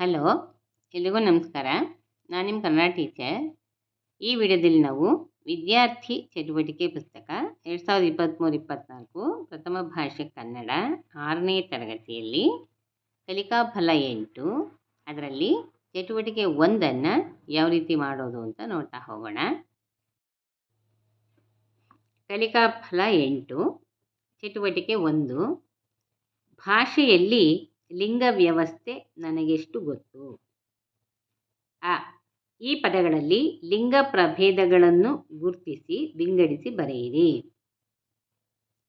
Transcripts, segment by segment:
Hello, ಎಲ್ರಿಗೂ ನಮಸ್ಕಾರ. ನಾನು ನಿಮ್ಮ ಕನ್ನಡ ಟೀಚರ್. ಈ ವಿಡಿಯೋದಲ್ಲಿ ನಾವು ವಿದ್ಯಾರ್ಥಿ ಚಟುವಟಿಕೆ ಪುಸ್ತಕ ಎರಡು ಸಾವಿರದ ಇಪ್ಪತ್ತ್ಮೂರು ಇಪ್ಪತ್ತ್ನಾಲ್ಕು ಪ್ರಥಮ ಭಾಷೆ ಕನ್ನಡ ಆರನೇ ತರಗತಿಯಲ್ಲಿ ಕಲಿಕಾಫಲ ಎಂಟು, ಅದರಲ್ಲಿ ಚಟುವಟಿಕೆ ಒಂದನ್ನು ಯಾವ ರೀತಿ ಮಾಡೋದು ಅಂತ ನೋಡ್ತಾ ಹೋಗೋಣ. ಕಲಿಕಾಫಲ ಎಂಟು, ಚಟುವಟಿಕೆ ಒಂದು, ಭಾಷೆಯಲ್ಲಿ ಲಿಂಗ ವ್ಯವಸ್ಥೆ ನನಗೆಷ್ಟು ಗೊತ್ತು? ಆ, ಈ ಪದಗಳಲ್ಲಿ ಲಿಂಗ ಪ್ರಭೇದಗಳನ್ನು ಗುರುತಿಸಿ, ವಿಂಗಡಿಸಿ ಬರೆಯಿರಿ.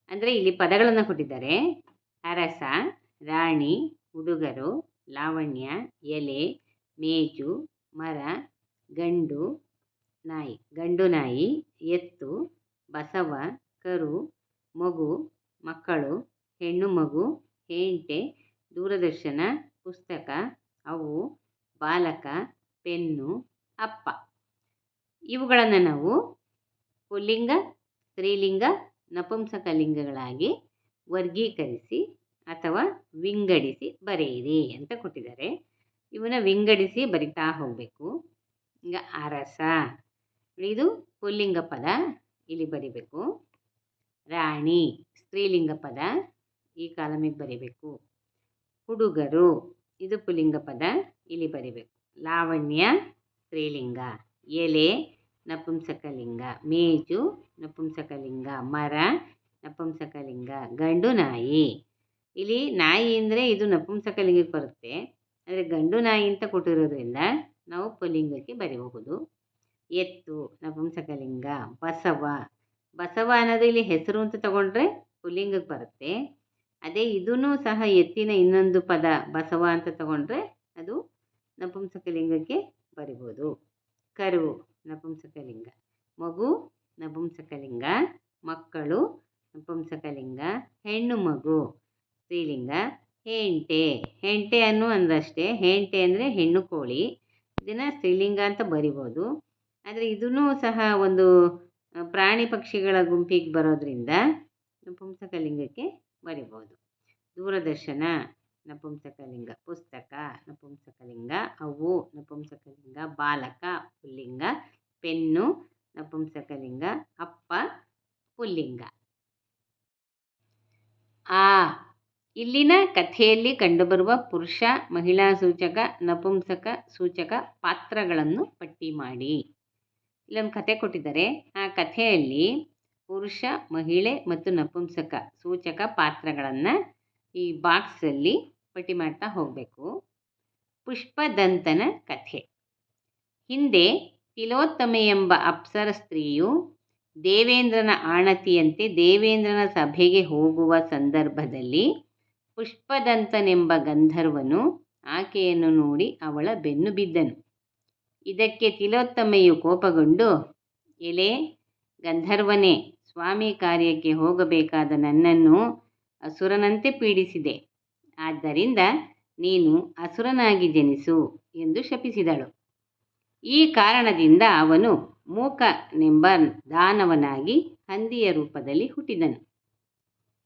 ಅಂದರೆ ಇಲ್ಲಿ ಪದಗಳನ್ನು ಕೊಟ್ಟಿದ್ದಾರೆ. ಅರಸ, ರಾಣಿ, ಹುಡುಗರು, ಲಾವಣ್ಯ, ಎಲೆ, ಮೇಜು, ಮರ, ಗಂಡು, ನಾಯಿ. ಗಂಡು, ನಾಯಿ, ಎತ್ತು, ಬಸವ, ಕರು, ಮಗು, ಮಕ್ಕಳು, ಹೆಣ್ಣು, ಮಗು, ಹೇಂಟೆ ದೂರದರ್ಶನ, ಪುಸ್ತಕ, ಅವು, ಬಾಲಕ, ಪೆನ್ನು, ಅಪ್ಪ. ಇವುಗಳನ್ನು ನಾವು ಪುಲ್ಲಿಂಗ, ಸ್ತ್ರೀಲಿಂಗ, ನಪುಂಸಕ ಲಿಂಗಗಳಾಗಿ ವರ್ಗೀಕರಿಸಿ ಅಥವಾ ವಿಂಗಡಿಸಿ ಬರೆಯಿರಿ ಅಂತ ಕೊಟ್ಟಿದ್ದಾರೆ. ಇವನ್ನ ವಿಂಗಡಿಸಿ ಬರಿತಾ ಹೋಗಬೇಕು. ಈಗ ಅರಸ. ಇದು ಪುಲ್ಲಿಂಗ ಪದ. ಇಲ್ಲಿ ಬರಿಬೇಕು. ರಾಣಿ. ಸ್ತ್ರೀಲಿಂಗ ಪದ. ಈ ಕಾಲಮಿಗೆ ಬರಿಬೇಕು. ಹುಡುಗರು. ಇದು ಪುಲ್ಲಿಂಗ ಪದ. ಇಲ್ಲಿ ಬರಿಬೇಕು. ಲಾವಣ್ಯ, ಸ್ತ್ರೀಲಿಂಗ. ಎಲೆ, ನಪುಂಸಕಲಿಂಗ. ಮೇಜು, ನಪುಂಸಕಲಿಂಗ. ಮರ, ನಪುಂಸಕಲಿಂಗ. ಗಂಡು, ನಾಯಿ. ಇಲ್ಲಿ ನಾಯಿ ಅಂದರೆ ಇದು ನಪುಂಸಕಲಿಂಗಕ್ಕೆ ಬರುತ್ತೆ. ಅಂದರೆ ಗಂಡು, ನಾಯಿ ಅಂತ ಕೊಟ್ಟಿರೋದ್ರಿಂದ ನಾವು ಪುಲ್ಲಿಂಗಕ್ಕೆ ಬರೀಬಹುದು. ಎತ್ತು, ನಪುಂಸಕಲಿಂಗ. ಬಸವ. ಬಸವ ಅನ್ನೋದು ಇಲ್ಲಿ ಹೆಸರು ಅಂತ ತಗೊಂಡ್ರೆ ಪುಲ್ಲಿಂಗಕ್ಕೆ ಬರುತ್ತೆ. ಅದೇ ಇದೂ ಸಹ ಎತ್ತಿನ ಇನ್ನೊಂದು ಪದ ಬಸವ ಅಂತ ತಗೊಂಡ್ರೆ ಅದು ನಪುಂಸಕಲಿಂಗಕ್ಕೆ ಬರಿಬೋದು. ಕರು ನಪುಂಸಕಲಿಂಗ, ಮಗು ನಪುಂಸಕಲಿಂಗ, ಮಕ್ಕಳು ನಪುಂಸಕಲಿಂಗ, ಹೆಣ್ಣು ಮಗು ಸ್ತ್ರೀಲಿಂಗ, ಹೆಂಟೆ ಹೆಂಟೆ ಅನ್ನು ಅಂದಷ್ಟೇ ಹೆಂಟೆ ಅಂದರೆ ಹೆಣ್ಣು ಕೋಳಿ, ಇದನ್ನು ಸ್ತ್ರೀಲಿಂಗ ಅಂತ ಬರಿಬೋದು. ಆದರೆ ಇದೂ ಸಹ ಒಂದು ಪ್ರಾಣಿ ಪಕ್ಷಿಗಳ ಗುಂಪಿಗೆ ಬರೋದ್ರಿಂದ ನಪುಂಸಕಲಿಂಗಕ್ಕೆ ಬರಿಬೋದು. ದೂರದರ್ಶನ ನಪುಂಸಕಲಿಂಗ ಪುಸ್ತಕ ನಪುಂಸಕಲಿಂಗ ಅವು ನಪುಂಸಕಲಿಂಗ ಬಾಲಕ, ಪುಲ್ಲಿಂಗ, ಪೆನ್ನು ನಪುಂಸಕಲಿಂಗ ಅಪ್ಪ, ಪುಲ್ಲಿಂಗ. ಆ, ಇಲ್ಲಿನ ಕಥೆಯಲ್ಲಿ ಕಂಡುಬರುವ ಪುರುಷ, ಮಹಿಳಾ ಸೂಚಕ, ನಪುಂಸಕ ಸೂಚಕ ಪಾತ್ರಗಳನ್ನು ಪಟ್ಟಿ ಮಾಡಿ. ಇಲ್ಲೊಂದು ಕಥೆ ಕೊಟ್ಟಿದ್ದಾರೆ. ಆ ಕಥೆಯಲ್ಲಿ ಪುರುಷ, ಮಹಿಳೆ ಮತ್ತು ನಪುಂಸಕ ಸೂಚಕ ಪಾತ್ರಗಳನ್ನು ಈ ಬಾಕ್ಸಲ್ಲಿ ಪಟ್ಟಿ ಮಾಡ್ತಾ ಹೋಗಬೇಕು. ಪುಷ್ಪದಂತನ ಕಥೆ. ಹಿಂದೆ ತಿಲೋತ್ತಮೆ ಎಂಬ ಅಪ್ಸರ ಸ್ತ್ರೀಯು ದೇವೇಂದ್ರನ ಆಣತಿಯಂತೆ ದೇವೇಂದ್ರನ ಸಭೆಗೆ ಹೋಗುವ ಸಂದರ್ಭದಲ್ಲಿ ಪುಷ್ಪದಂತನೆಂಬ ಗಂಧರ್ವನು ಆಕೆಯನ್ನು ನೋಡಿ ಅವಳ ಬೆನ್ನು ಬಿದ್ದನು. ಇದಕ್ಕೆ ತಿಲೋತ್ತಮೆಯು ಕೋಪಗೊಂಡು, ಎಲೆ, ಗಂಧರ್ವನೇ ಸ್ವಾಮಿ ಕಾರ್ಯಕ್ಕೆ ಹೋಗಬೇಕಾದ ನನ್ನನ್ನು ಅಸುರನಂತೆ ಪೀಡಿಸಿದೆ. ಆದ್ದರಿಂದ ನೀನು ಅಸುರನಾಗಿ ಜನಿಸು ಎಂದು ಶಪಿಸಿದಳು. ಈ ಕಾರಣದಿಂದ ಅವನು ಮೂಕನೆಂಬ ದಾನವನಾಗಿ ಹಂದಿಯ ರೂಪದಲ್ಲಿ ಹುಟ್ಟಿದನು.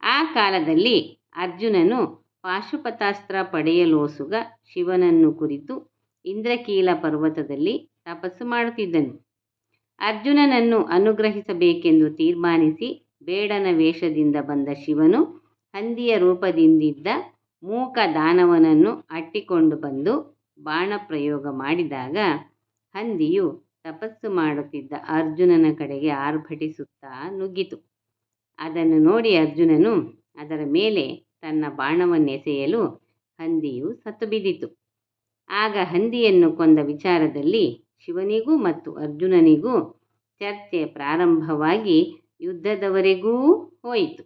ಆ ಕಾಲದಲ್ಲಿ ಅರ್ಜುನನು ಪಾಶುಪತಾಸ್ತ್ರ ಪಡೆಯಲೋಸುಗ ಶಿವನನ್ನು ಕುರಿತು ಇಂದ್ರಕೀಲ ಪರ್ವತದಲ್ಲಿ ತಪಸ್ಸು ಮಾಡುತ್ತಿದ್ದನು. ಅರ್ಜುನನನ್ನು ಅನುಗ್ರಹಿಸಬೇಕೆಂದು ತೀರ್ಮಾನಿಸಿ ಬೇಡನ ವೇಷದಿಂದ ಬಂದ ಶಿವನು ಹಂದಿಯ ರೂಪದಿಂದಿದ್ದ ಮೂಕ ದಾನವನನ್ನು ಅಟ್ಟಿಕೊಂಡು ಬಂದು ಬಾಣ ಪ್ರಯೋಗ ಮಾಡಿದಾಗ ಹಂದಿಯು ತಪಸ್ಸು ಮಾಡುತ್ತಿದ್ದ ಅರ್ಜುನನ ಕಡೆಗೆ ಆರ್ಭಟಿಸುತ್ತಾ ನುಗ್ಗಿತು. ಅದನ್ನು ನೋಡಿ ಅರ್ಜುನನು ಅದರ ಮೇಲೆ ತನ್ನ ಬಾಣವನ್ನೆಸೆಯಲು ಹಂದಿಯು ಸತ್ತು ಬಿದ್ದಿತು. ಆಗ ಹಂದಿಯನ್ನು ಕೊಂದ ವಿಚಾರದಲ್ಲಿ ಶಿವನಿಗೂ ಮತ್ತು ಅರ್ಜುನನಿಗೂ ಚರ್ಚೆ ಪ್ರಾರಂಭವಾಗಿ ಯುದ್ಧದವರೆಗೂ ಹೋಯಿತು.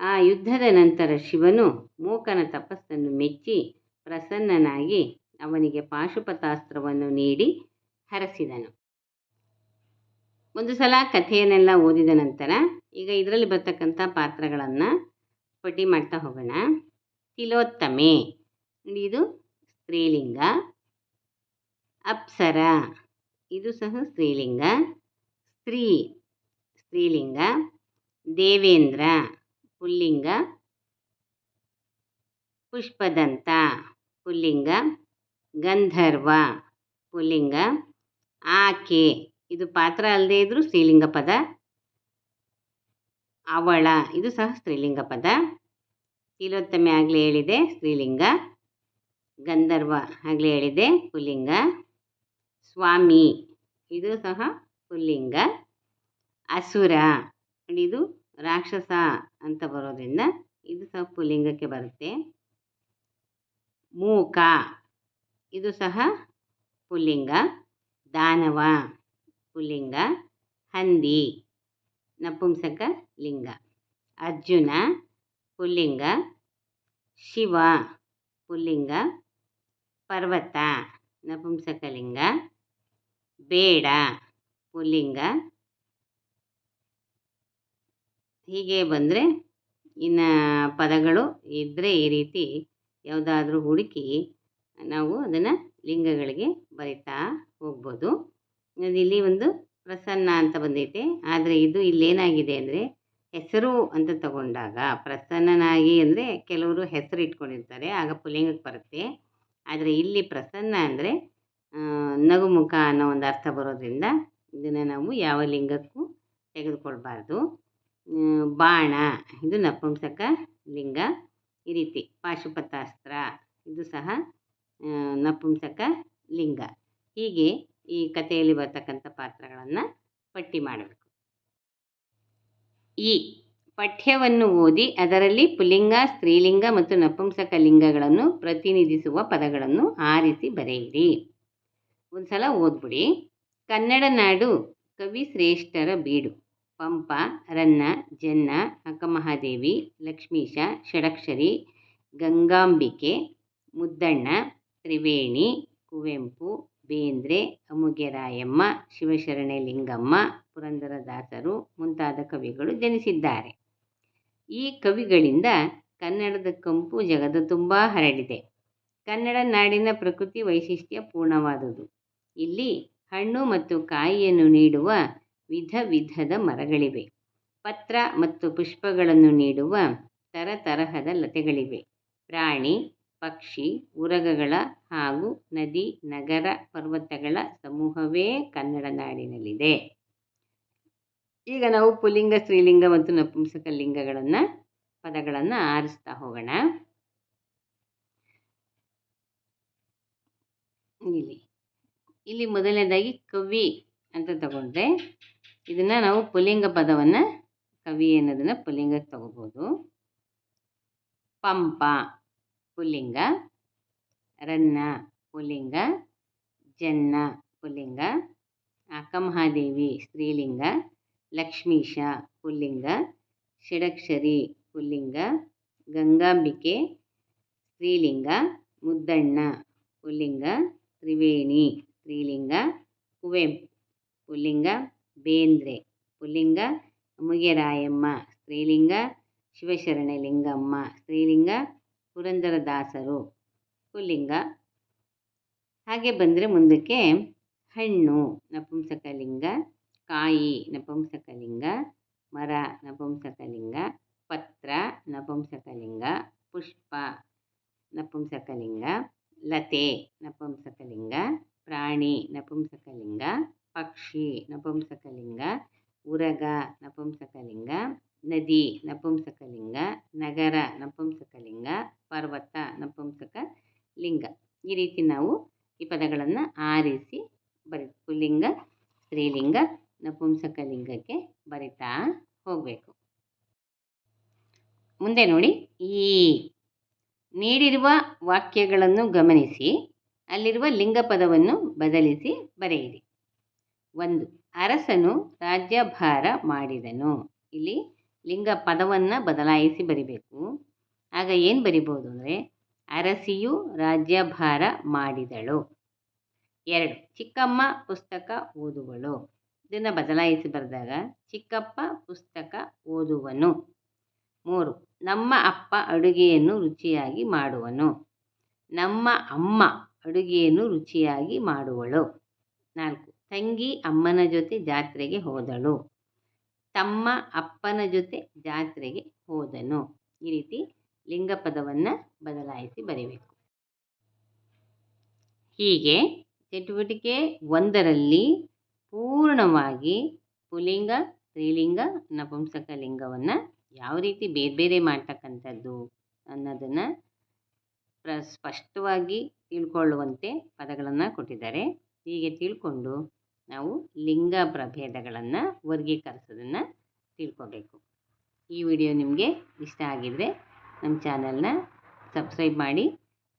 ಆ ಯುದ್ಧದ ನಂತರ ಶಿವನು ಮೂಕನ ತಪಸ್ಸನ್ನು ಮೆಚ್ಚಿ ಪ್ರಸನ್ನನಾಗಿ ಅವನಿಗೆ ಪಾಶುಪತಾಸ್ತ್ರವನ್ನು ನೀಡಿ ಹರಸಿದನು. ಒಂದು ಸಲ ಕಥೆಯನ್ನೆಲ್ಲ ಓದಿದ ನಂತರ ಈಗ ಇದರಲ್ಲಿ ಬರ್ತಕ್ಕಂಥ ಪಾತ್ರಗಳನ್ನು ಪಟ್ಟಿ ಮಾಡ್ತಾ ಹೋಗೋಣ. ತಿಲೋತ್ತಮೆ, ಇದು ಸ್ತ್ರೀಲಿಂಗ, ಅಪ್ಸರ. ಇದು ಸಹ ಸ್ತ್ರೀಲಿಂಗ. ಸ್ತ್ರೀ, ಸ್ತ್ರೀಲಿಂಗ. ದೇವೇಂದ್ರ, ಪುಲ್ಲಿಂಗ. ಪುಷ್ಪದಂತ, ಪುಲ್ಲಿಂಗ. ಗಂಧರ್ವ, ಪುಲ್ಲಿಂಗ. ಆಕೆ, ಇದು ಪಾತ್ರ ಅಲ್ಲದೆ ಇದ್ದರೂ ಸ್ತ್ರೀಲಿಂಗ ಪದ. ಅವಳ, ಇದು ಸಹ ಸ್ತ್ರೀಲಿಂಗ ಪದ. ತಿಲೋತ್ತಮೆ ಆಗಲೇ ಹೇಳಿದೆ, ಸ್ತ್ರೀಲಿಂಗ. ಗಂಧರ್ವ ಆಗಲೇ ಹೇಳಿದೆ, ಪುಲ್ಲಿಂಗ. ಸ್ವಾಮಿ. ಇದು ಸಹ ಪುಲ್ಲಿಂಗ. ಅಸುರ. ಇದು ರಾಕ್ಷಸ ಅಂತ ಬರೋದ್ರಿಂದ ಇದು ಸಹ ಪುಲ್ಲಿಂಗಕ್ಕೆ ಬರುತ್ತೆ. ಮೂಕ. ಇದು ಸಹ ಪುಲ್ಲಿಂಗ. ದಾನವ. ಪುಲ್ಲಿಂಗ. ಹಂದಿ. ನಪುಂಸಕ ಲಿಂಗ. ಅರ್ಜುನ. ಪುಲ್ಲಿಂಗ. ಶಿವ. ಪುಲ್ಲಿಂಗ. ಪರ್ವತ. ನಪುಂಸಕಲಿಂಗ ಬೇಡ, ಪುಲ್ಲಿಂಗ. ಹೀಗೆ ಬಂದರೆ ಇನ್ನು ಪದಗಳು ಇದ್ದರೆ ಈ ರೀತಿ ಯಾವುದಾದ್ರೂ ಹುಡುಕಿ ನಾವು ಅದನ್ನು ಲಿಂಗಗಳಿಗೆ ಬರಿತಾ ಹೋಗ್ಬೋದು. ಇಲ್ಲಿ ಒಂದು ಪ್ರಸನ್ನ ಅಂತ ಬಂದೈತೆ. ಆದರೆ ಇದು ಇಲ್ಲೇನಾಗಿದೆ ಅಂದರೆ ಹೆಸರು ಅಂತ ತಗೊಂಡಾಗ ಪ್ರಸನ್ನನಾಗಿ ಅಂದರೆ ಕೆಲವರು ಹೆಸರು ಇಟ್ಕೊಂಡಿರ್ತಾರೆ, ಆಗ ಪುಲ್ಲಿಂಗಕ್ಕೆ ಬರುತ್ತೆ. ಆದರೆ ಇಲ್ಲಿ ಪ್ರಸನ್ನ ಅಂದರೆ ನಗುಮುಖ ಅನ್ನೋ ಒಂದು ಅರ್ಥ ಬರೋದರಿಂದ ಇದನ್ನು ನಾವು ಯಾವ ಲಿಂಗಕ್ಕೂ ತೆಗೆದುಕೊಳ್ಬಾರ್ದು. ಬಾಣ, ಇದು ನಪುಂಸಕ ಲಿಂಗ. ಈ ರೀತಿ ಪಾಶುಪತಾಸ್ತ್ರ, ಇದು ಸಹ ನಪುಂಸಕ ಲಿಂಗ. ಹೀಗೆ ಈ ಕಥೆಯಲ್ಲಿ ಬರ್ತಕ್ಕಂಥ ಪಾತ್ರಗಳನ್ನು ಪಟ್ಟಿ ಮಾಡಬೇಕು. ಈ ಪಠ್ಯವನ್ನು ಓದಿ ಅದರಲ್ಲಿ ಪುಲಿಂಗ, ಸ್ತ್ರೀಲಿಂಗ ಮತ್ತು ನಪುಂಸಕ ಲಿಂಗಗಳನ್ನು ಪ್ರತಿನಿಧಿಸುವ ಪದಗಳನ್ನು ಆರಿಸಿ ಬರೆಯಿರಿ. ಒಂದು ಸಲ ಓದ್ಬಿಡಿ. ಕನ್ನಡ ನಾಡು ಕವಿ ಶ್ರೇಷ್ಠರ ಬೀಡು. ಪಂಪ, ರನ್ನ, ಜನ್ನ ಅಕ್ಕಮಹಾದೇವಿ ಲಕ್ಷ್ಮೀಶ, ಷಡಕ್ಷರಿ, ಗಂಗಾಂಬಿಕೆ, ಮುದ್ದಣ್ಣ, ತ್ರಿವೇಣಿ, ಕುವೆಂಪು, ಬೇಂದ್ರೆ, ಅಮುಗೆರಾಯಮ್ಮ ಶಿವಶರಣೆ ಲಿಂಗಮ್ಮ ಪುರಂದರದಾಸರು ಮುಂತಾದ ಕವಿಗಳು ಜನಿಸಿದ್ದಾರೆ. ಈ ಕವಿಗಳಿಂದ ಕನ್ನಡದ ಕಂಪು ಜಗದ ತುಂಬ ಹರಡಿದೆ. ಕನ್ನಡ ನಾಡಿನ ಪ್ರಕೃತಿ ವೈಶಿಷ್ಟ್ಯ ಪೂರ್ಣವಾದುದು ಇಲ್ಲಿ ಹಣ್ಣು ಮತ್ತು ಕಾಯಿಯನ್ನು ನೀಡುವ ವಿಧ ವಿಧದ ಮರಗಳಿವೆ. ಪತ್ರ ಮತ್ತು ಪುಷ್ಪಗಳನ್ನು ನೀಡುವ ತರತರಹದ ಲತೆಗಳಿವೆ. ಪ್ರಾಣಿ, ಪಕ್ಷಿ, ಉರಗಗಳ ಹಾಗೂ ನದಿ, ನಗರ ಪರ್ವತಗಳ ಸಮೂಹವೇ ಕನ್ನಡ ನಾಡಿನಲ್ಲಿದೆ. ಈಗ ನಾವು ಪುಲ್ಲಿಂಗ ಸ್ತ್ರೀಲಿಂಗ ಮತ್ತು ನಪುಂಸಕ ಲಿಂಗಗಳನ್ನು, ಪದಗಳನ್ನು ಆರಿಸ್ತಾ ಹೋಗೋಣ. ಇಲ್ಲಿ. ಇಲ್ಲಿ ಮೊದಲನೇದಾಗಿ ಕವಿ ಅಂತ ತಗೊಂಡ್ರೆ ಇದನ್ನು ನಾವು ಪುಲ್ಲಿಂಗ ಪದವನ್ನು ಕವಿ ಅನ್ನೋದನ್ನು ಪುಲ್ಲಿಂಗಕ್ಕೆ ತಗೋಬೋದು. ಪಂಪ ಪುಲ್ಲಿಂಗ, ರನ್ನ ಪುಲ್ಲಿಂಗ, ಜನ್ನ ಪುಲ್ಲಿಂಗ, ಅಕ್ಕಮಹಾದೇವಿ ಸ್ತ್ರೀಲಿಂಗ, ಲಕ್ಷ್ಮೀಶ ಪುಲ್ಲಿಂಗ ಷಡಕ್ಷರಿ ಪುಲ್ಲಿಂಗ, ಗಂಗಾಂಬಿಕೆ ಸ್ತ್ರೀಲಿಂಗ, ಮುದ್ದಣ್ಣ ಪುಲ್ಲಿಂಗ, ತ್ರಿವೇಣಿ ಸ್ತ್ರೀಲಿಂಗ, ಕುವೆಂಪು. ಪುಲ್ಲಿಂಗ, ಬೇಂದ್ರೆ. ಪುಲ್ಲಿಂಗ ಮುಗೆರಾಯಮ್ಮ ಸ್ತ್ರೀಲಿಂಗ ಶಿವಶರಣೆ ಲಿಂಗಮ್ಮ ಸ್ತ್ರೀಲಿಂಗ, ಪುರಂದರದಾಸರು. ಪುಲ್ಲಿಂಗ, ಹಾಗೆ ಬಂದರೆ ಮುಂದಕ್ಕೆ ಹಣ್ಣು, ನಪುಂಸಕಲಿಂಗ. ಕಾಯಿ, ನಪುಂಸಕಲಿಂಗ. ಮರ, ನಪುಂಸಕಲಿಂಗ. ಪತ್ರ, ನಪುಂಸಕಲಿಂಗ. ಪುಷ್ಪ, ನಪುಂಸಕಲಿಂಗ. ಲತೆ, ನಪುಂಸಕಲಿಂಗ. ಪ್ರಾಣಿ ನಪುಂಸಕಲಿಂಗ, ಪಕ್ಷಿ ನಪುಂಸಕಲಿಂಗ, ಉರಗ ನಪುಂಸಕಲಿಂಗ, ನದಿ ನಪುಂಸಕಲಿಂಗ, ನಗರ ನಪುಂಸಕಲಿಂಗ, ಪರ್ವತ ನಪುಂಸಕ ಲಿಂಗ ಈ ರೀತಿ ನಾವು ಈ ಪದಗಳನ್ನು ಆರಿಸಿ ಬರಿ ಪುಲ್ಲಿಂಗ ಸ್ತ್ರೀಲಿಂಗ, ನಪುಂಸಕಲಿಂಗಕ್ಕೆ ಬರಿತಾ ಹೋಗಬೇಕು. ಮುಂದೆ ನೋಡಿ, ಈ ನೀಡಿರುವ ವಾಕ್ಯಗಳನ್ನು ಗಮನಿಸಿ. ಅಲ್ಲಿರುವ ಲಿಂಗ ಪದವನ್ನು ಬದಲಿಸಿ ಬರೆಯಿರಿ. ಒಂದು, ಅರಸನು ರಾಜ್ಯಭಾರ ಮಾಡಿದನು. ಇಲ್ಲಿ ಲಿಂಗ ಪದವನ್ನು ಬದಲಾಯಿಸಿ ಬರಿಬೇಕು. ಆಗ ಏನು ಬರಿಬೋದು ಅಂದರೆ, ಅರಸಿಯು ರಾಜ್ಯಭಾರ ಮಾಡಿದಳು. ಎರಡು, ಚಿಕ್ಕಮ್ಮ ಪುಸ್ತಕ ಓದುವಳು. ಇದನ್ನು ಬದಲಾಯಿಸಿ ಬರೆದಾಗ ಚಿಕ್ಕಪ್ಪ ಪುಸ್ತಕ ಓದುವನು. ಮೂರು, ನಮ್ಮ ಅಪ್ಪ ಅಡುಗೆಯನ್ನು ರುಚಿಯಾಗಿ ಮಾಡುವನು. ನಮ್ಮ ಅಮ್ಮ ಅಡುಗೆಯನ್ನು ರುಚಿಯಾಗಿ ಮಾಡುವಳು. ನಾಲ್ಕು. ತಂಗಿ ಅಮ್ಮನ ಜೊತೆ ಜಾತ್ರೆಗೆ ಹೋದಳು. ತಮ್ಮ ಅಪ್ಪನ ಜೊತೆ ಜಾತ್ರೆಗೆ ಹೋದನು. ಈ ರೀತಿ ಲಿಂಗ ಪದವನ್ನು ಬದಲಾಯಿಸಿ ಬರೀಬೇಕು. ಹೀಗೆ ಚಟುವಟಿಕೆ ಒಂದರಲ್ಲಿ ಪೂರ್ಣವಾಗಿ ಪುಲಿಂಗ, ಸ್ತ್ರೀಲಿಂಗ, ನಪುಂಸಕ ಲಿಂಗವನ್ನು ಯಾವ ರೀತಿ ಬೇರೆ ಬೇರೆ ಮಾಡ್ತಕ್ಕಂಥದ್ದು ಅನ್ನೋದನ್ನು ಪ್ರ ಸ್ಪಷ್ಟವಾಗಿ ತಿಳ್ಕೊಳ್ಳುವಂತೆ ಪದಗಳನ್ನು ಕೊಟ್ಟಿದ್ದಾರೆ. ಹೀಗೆ ತಿಳ್ಕೊಂಡು ನಾವು ಲಿಂಗ ಪ್ರಭೇದಗಳನ್ನು ವರ್ಗೀಕರಿಸೋದನ್ನು ತಿಳ್ಕೊಬೇಕು. ಈ ವಿಡಿಯೋ ನಿಮಗೆ ಇಷ್ಟ ಆಗಿದ್ದರೆ ನಮ್ಮ ಚಾನಲ್ನ ಸಬ್ಸ್ಕ್ರೈಬ್ ಮಾಡಿ,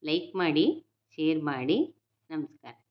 ಲೈಕ್ ಮಾಡಿ, ಶೇರ್ ಮಾಡಿ. ನಮಸ್ಕಾರ.